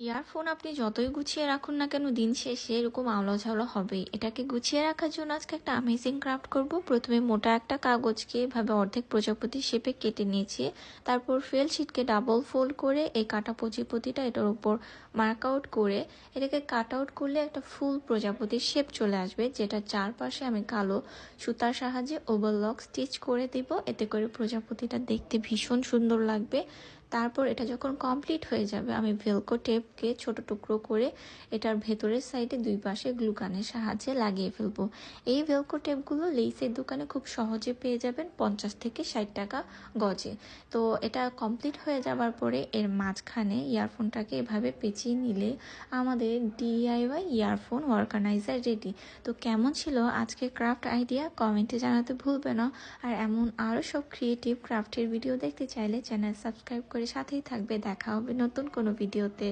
Earphone আপনি যতই গুছিয়ে রাখুন না কেন, দিন শেষে এরকম আওলা ঝাওলা হবেই। এটাকে গুছিয়ে রাখার জন্য আজকে একটা আমেজিং ক্রাফট করব। প্রথমে মোটা একটা কাগজকে এভাবে অর্ধেক প্রজাপতি শেপে কেটে নিয়েছি। তারপর ফেল শিটকে ডাবল ফোল্ড করে এই কাটা প্রজাপতিটা এটার উপর মার্ক আউট করে এটাকে কাট আউট করলে একটা ফুল প্রজাপতির শেপ চলে আসবে যেটা চারপাশে আমি কালো সুতার সাহায্যে ওভারলক স্টিচ করে দিব। এতে করে প্রজাপতিটা দেখতে ভীষণ সুন্দর লাগবে। তারপর এটা যখন কমপ্লিট হয়ে যাবে, আমি ভেলকো টেপকে ছোট টুকরো করে এটার ভেতরের সাইডে দুই পাশে গ্লুকানের সাহায্যে লাগিয়ে ফেলব। এই ভেলকো টেপগুলো লেইসের দোকানে খুব সহজে পেয়ে যাবেন পঞ্চাশ থেকে ষাট টাকা গজে। তো এটা কমপ্লিট হয়ে যাবার পরে এর মাঝখানে ইয়ারফোনটাকে এভাবে পেঁচিয়ে নিলে আমাদের ডিআইওয়াই ইয়ারফোন অর্গানাইজার রেডি তো কেমন ছিল আজকে ক্রাফট আইডিয়া কমেন্টে জানাতে ভুলবে না। আর এমন আরও সব ক্রিয়েটিভ ক্রাফটের ভিডিও দেখতে চাইলে চ্যানেল সাবস্ক্রাইব করে সাথেই থাকবে। দেখা হবে নতুন কোনো ভিডিওতে।